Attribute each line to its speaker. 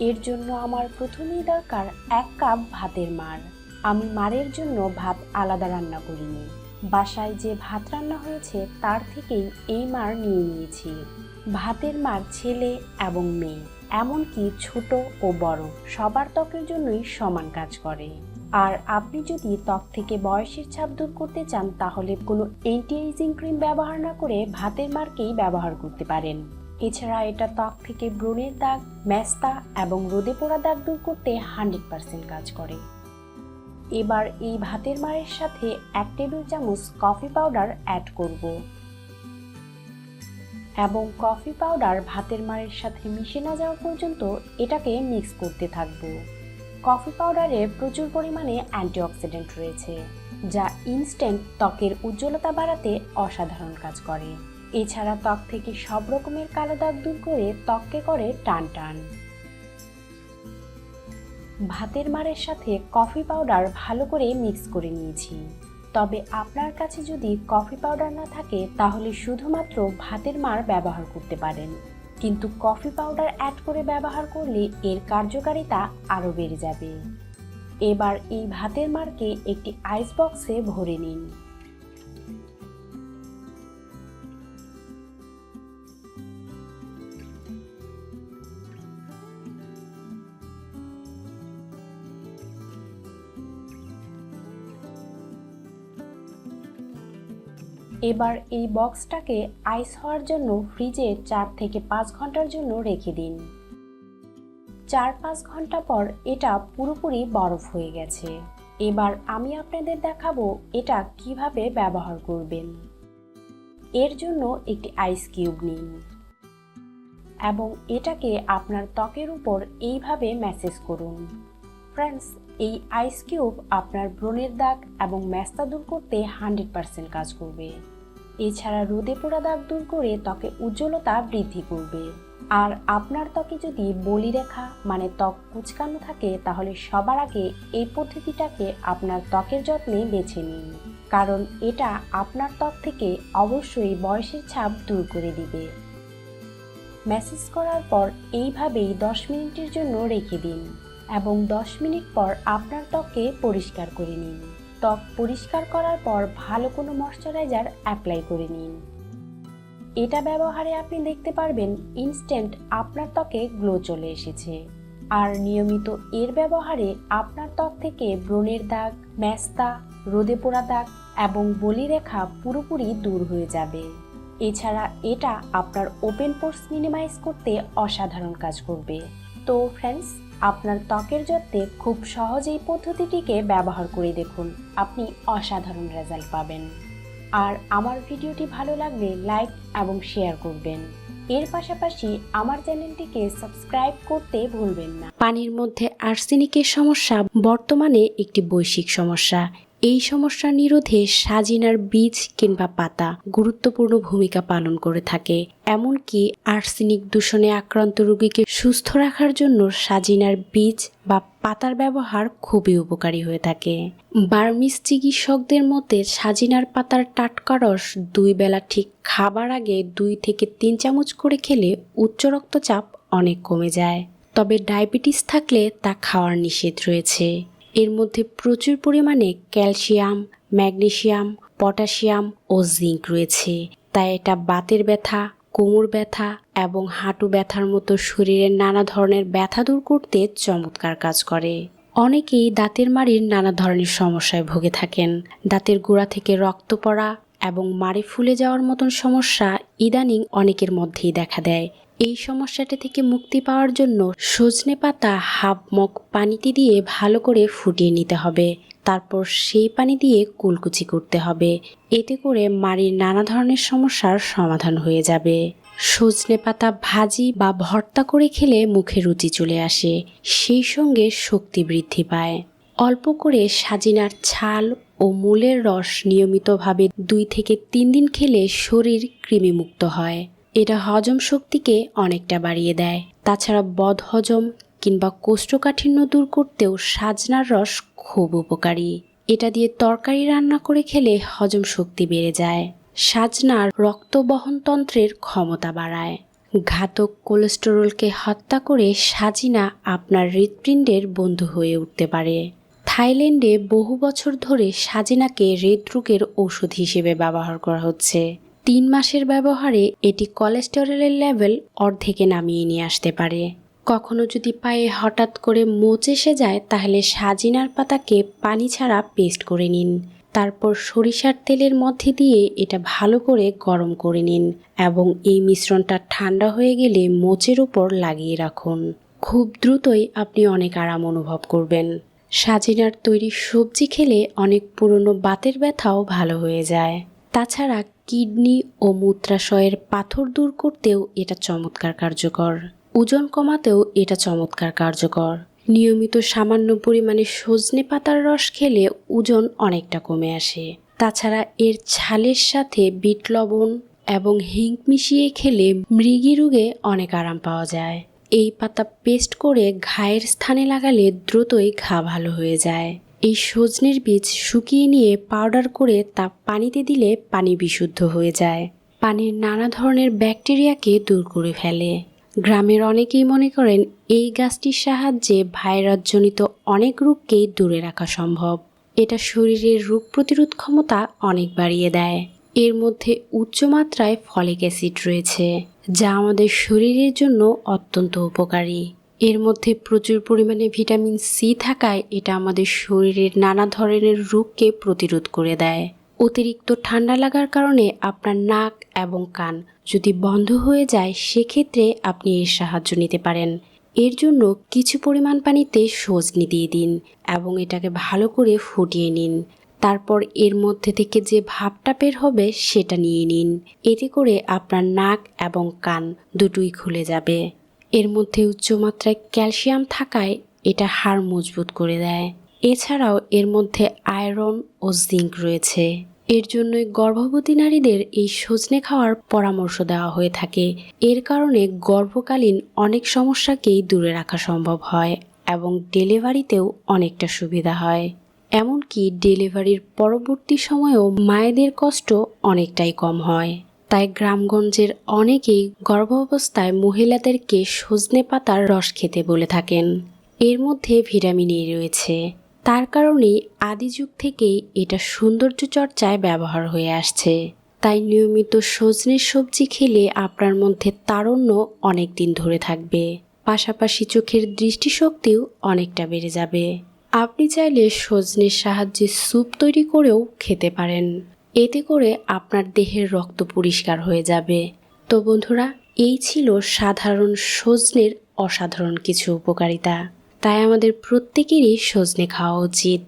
Speaker 1: এর জন্য আমার প্রথমেই দরকার এক কাপ ভাতের মার। আমি মারের জন্য ভাত আলাদা রান্না করিনি। বাসায় যে ভাত রান্না হয়েছে, তার থেকেই এই মার নিয়ে নিয়েছি। ভাতের মার ছেলে এবং মেয়ে, এমনকি ছোট ও বড়, সবার ত্বকের জন্যই সমান কাজ করে। আর আপনি যদি ত্বক থেকে বয়সের ছাপ দূর করতে চান, তাহলে কোনো অ্যান্টি এজিং ক্রিম ব্যবহার না করে ভাতের মারকেই ব্যবহার করতে পারেন। এছাড়া এটা ত্বক থেকে ব্রণের দাগ ম্যাস্তা এবং রোদে পোড়া দাগ দূর করতে হান্ড্রেড পার্সেন্ট কাজ করে। এবার এই ভাতের মারের সাথে এক টেবিল চামচ কফি পাউডার অ্যাড করব। এবং কফি পাউডার ভাতের মারের সাথে মিশে না যাওয়া পর্যন্ত এটাকে মিক্স করতে থাকব। কফি পাউডারে প্রচুর পরিমাণে অ্যান্টিঅক্সিডেন্ট রয়েছে, যা ইনস্ট্যান্ট ত্বকের উজ্জ্বলতা বাড়াতে অসাধারণ কাজ করে। এছাড়া ত্বক থেকে সব রকমের কালো দাগ দূর করে ত্বককে করে টান টান। ভাতের মারের সাথে কফি পাউডার ভালো করে মিক্স করে নিয়েছি। তবে আপনার কাছে যদি কফি পাউডার না থাকে, তাহলে শুধুমাত্র ভাতের মার ব্যবহার করতে পারেন। কিন্তু কফি পাউডার অ্যাড করে ব্যবহার করলে এর কার্যকারিতা আরও বেড়ে যাবে। এবার এই ভাতের মারকে একটি আইস বক্সে ভরে নিন। এবার এই বক্সটাকে আইস হওয়ার জন্য ফ্রিজে চার থেকে পাঁচ ঘণ্টার জন্য রেখে দিন। চার পাঁচ ঘণ্টা পর এটা পুরোপুরি বরফ হয়ে গেছে। এবার আমি আপনাদের দেখাবো এটা কীভাবে ব্যবহার করবেন। এর জন্য একটি আইস কিউব নিন এবং এটাকে আপনার ত্বকের উপর এইভাবে ম্যাসেজ করুন। ফ্রেন্ডস এই আইস কিউব আপনার ব্রণের দাগ এবং ম্যাস্তা দূর করতে হান্ড্রেড পার্সেন্ট কাজ করবে। এছাড়া রোদে পোড়া দাগ দূর করে ত্বকে উজ্জ্বলতা বৃদ্ধি করবে। আর আপনার ত্বকে যদি বলি রেখা মানে ত্বক কুচকানো থাকে, তাহলে সবার আগে এই পদ্ধতিটাকে আপনার ত্বকের যত্নে বেছে নিন। কারণ এটা আপনার ত্বক থেকে অবশ্যই বয়সের ছাপ দূর করে দিবে। ম্যাসেজ করার পর এইভাবেই দশ মিনিটের জন্য রেখে দিন। এবং 10 মিনিট পর আপনার ত্বকে পরিষ্কার করে নিন। ত্বক পরিষ্কার করার পর ভালো কোনো ময়শ্চারাইজার অ্যাপ্লাই করে নিন। এটা ব্যবহারে আপনি দেখতে পারবেন ইনস্ট্যান্ট আপনার ত্বকে গ্লো চলে এসেছে। আর নিয়মিত এর ব্যবহারে আপনার ত্বক থেকে ব্রণের দাগ, ম্যাস্তা, রোদে পোড়া দাগ এবং বলিরেখা পুরোপুরি দূর হয়ে যাবে। এছাড়া এটা আপনার ওপেন পোর্স মিনিমাইজ করতে অসাধারণ কাজ করবে। তো ফ্রেন্ডস আপনার ত্বকের যত্নে খুব সহজেই পদ্ধতিটিকে ব্যবহার করে দেখুন। আপনি অসাধারণ রেজাল্ট পাবেন। আর আমার ভিডিওটি ভালো লাগলে লাইক এবং শেয়ার করবেন। এর পাশাপাশি আমার চ্যানেলটিকে সাবস্ক্রাইব করতে ভুলবেন না। পানির মধ্যে আর্সেনিকের সমস্যা বর্তমানে একটি বৈশ্বিক সমস্যা। এই সমস্যা নিরোধে সাজিনার বীজ কিংবা পাতা গুরুত্বপূর্ণ ভূমিকা পালন করে থাকে। এমনকি আর্সেনিক দূষণে আক্রান্ত রোগীকে সুস্থ রাখার জন্য সাজিনার বীজ বা পাতার ব্যবহার খুবই উপকারী হয়ে থাকে। বার্মিস চিকিৎসকদের মতে, সাজিনার পাতার টাটকা রস দুই বেলা ঠিক খাবার আগে দুই থেকে তিন চামচ করে খেলে উচ্চ রক্তচাপ অনেক কমে যায়। তবে ডায়াবেটিস থাকলে তা খাওয়ার নিষেধ রয়েছে। এর মধ্যে প্রচুর পরিমাণে ক্যালসিয়াম, ম্যাগনেসিয়াম পটাশিয়াম ও জিঙ্ক রয়েছে। তাই এটা বাতের ব্যথা, কোমর ব্যথা এবং হাঁটু ব্যথার মতো শরীরের নানা ধরনের ব্যথা দূর করতে চমৎকার কাজ করে। অনেকেই দাঁতের মাড়ির নানা ধরনের সমস্যায় ভুগে থাকেন। দাঁতের গোড়া থেকে রক্ত পড়া এবং মাড়ি ফুলে যাওয়ার মতন সমস্যা ইদানিং অনেকের মধ্যেই দেখা দেয়। এই সমস্যাটা থেকে মুক্তি পাওয়ার জন্য সজনে পাতা হাফ মগ পানিতে দিয়ে ভালো করে ফুটিয়ে নিতে হবে। তারপর সেই পানি দিয়ে কুলকুচি করতে হবে। এতে করে মাড়ির নানা ধরনের সমস্যার সমাধান হয়ে যাবে। সজনে পাতা ভাজি বা ভর্তা করে খেলে মুখে রুচি চলে আসে, সেই সঙ্গে শক্তি বৃদ্ধি পায়। অল্প করে সাজিনার ছাল ও মূলের রস নিয়মিতভাবে দুই থেকে তিন দিন খেলে শরীর কৃমিমুক্ত হয়। এটা হজম শক্তিকে অনেকটা বাড়িয়ে দেয়। তাছাড়া বদহজম কিংবা কোষ্ঠকাঠিন্য দূর করতেও সাজনার রস খুব উপকারী। এটা দিয়ে তরকারি রান্না করে খেলে হজম শক্তি বেড়ে যায়। সাজনার রক্ত বহনতন্ত্রের ক্ষমতা বাড়ায়। ঘাতক কোলেস্টেরলকে হত্যা করে সাজিনা আপনার হৃৎপিণ্ডের বন্ধু হয়ে উঠতে পারে। থাইল্যান্ডে বহু বছর ধরে সাজিনাকে হৃদরোগের ঔষধ হিসেবে ব্যবহার করা হচ্ছে। তিন মাসের ব্যবহারে এটি কোলেস্টেরলের লেভেল অর্ধেকে নামিয়ে নিয়ে আসতে পারে। কখনো যদি পায়ে হঠাৎ করে মোচ এসে যায়, তাহলে সাজিনার পাতাকে পানি ছাড়া পেস্ট করে নিন। তারপর সরিষার তেলের মধ্যে দিয়ে এটা ভালো করে গরম করে নিন এবং এই মিশ্রণটা ঠান্ডা হয়ে গেলে মোচের উপর লাগিয়ে রাখুন। খুব দ্রুতই আপনি অনেক আরাম অনুভব করবেন। সাজিনার তৈরি সবজি খেলে অনেক পুরনো বাতের ব্যথাও ভালো হয়ে যায়। তাছাড়া কিডনি ও মূত্রাশয়ের পাথর দূর করতেও এটা চমৎকার কার্যকর। ওজন কমাতেও এটা চমৎকার কার্যকর। নিয়মিত সামান্য পরিমাণে সজনে পাতার রস খেলে ওজন অনেকটা কমে আসে। তাছাড়া এর ছালের সাথে বিট লবণ এবং হিং মিশিয়ে খেলে মৃগী রোগে অনেক আরাম পাওয়া যায়। এই পাতা পেস্ট করে ঘায়ের স্থানে লাগালে দ্রুতই ঘা ভালো হয়ে যায়। এই সজনের বীজ শুকিয়ে নিয়ে পাউডার করে তা পানিতে দিলে পানি বিশুদ্ধ হয়ে যায়। পানির নানা ধরনের ব্যাকটেরিয়াকে দূর করে ফেলে। গ্রামের অনেকেই মনে করেন এই গাছটির সাহায্যে ভাইরাসজনিত অনেক রোগকেই দূরে রাখা সম্ভব। এটা শরীরের রোগ প্রতিরোধ ক্ষমতা অনেক বাড়িয়ে দেয়। এর মধ্যে উচ্চ মাত্রায় ফলিক অ্যাসিড রয়েছে, যা আমাদের শরীরের জন্য অত্যন্ত উপকারী। এর মধ্যে প্রচুর পরিমাণে ভিটামিন সি থাকায় এটা আমাদের শরীরের নানা ধরনের রোগকে প্রতিরোধ করে দেয়। অতিরিক্ত ঠান্ডা লাগার কারণে আপনার নাক এবং কান যদি বন্ধ হয়ে যায়, সেক্ষেত্রে আপনি এর সাহায্য নিতে পারেন। এর জন্য কিছু পরিমাণ পানিতে সজনি দিয়ে দিন এবং এটাকে ভালো করে ফুটিয়ে নিন। তারপর এর মধ্যে থেকে যে ভাবটা বের হবে, সেটা নিয়ে নিন। এতে করে আপনার নাক এবং কান দুটোই খুলে যাবে। এর মধ্যে উচ্চমাত্রায় ক্যালসিয়াম থাকায় এটা হাড় মজবুত করে দেয়। এছাড়াও এর মধ্যে আয়রন ও জিঙ্ক রয়েছে। এর জন্যই গর্ভবতী নারীদের এই সজনে খাওয়ার পরামর্শ দেওয়া হয়ে থাকে। এর কারণে গর্ভকালীন অনেক সমস্যাকেই দূরে রাখা সম্ভব হয় এবং ডেলিভারিতেও অনেকটা সুবিধা হয়। এমনকি ডেলিভারির পরবর্তী সময়েও মায়েদের কষ্ট অনেকটাই কম হয়। তাই গ্রামগঞ্জের অনেকেই গর্ভাবস্থায় মহিলাদেরকে সজনে পাতার রস খেতে বলে থাকেন। এর মধ্যে ভিটামিন এ রয়েছে। তার কারণেই আদি যুগ থেকেই এটা সৌন্দর্য চর্চায় ব্যবহার হয়ে আসছে। তাই নিয়মিত সজনের সবজি খেলে আপনার মধ্যে তারণ্য অনেক দিন ধরে থাকবে। পাশাপাশি চোখের দৃষ্টিশক্তিও অনেকটা বেড়ে যাবে। আপনি চাইলে সজনের সাহায্যে স্যুপ তৈরি করেও খেতে পারেন। এতে করে আপনার দেহের রক্ত পরিষ্কার হয়ে যাবে। তো বন্ধুরা, এই ছিল সাধারণ সজনের অসাধারণ কিছু উপকারিতা। তাই আমাদের প্রত্যেকেরই সজনে খাওয়া উচিত।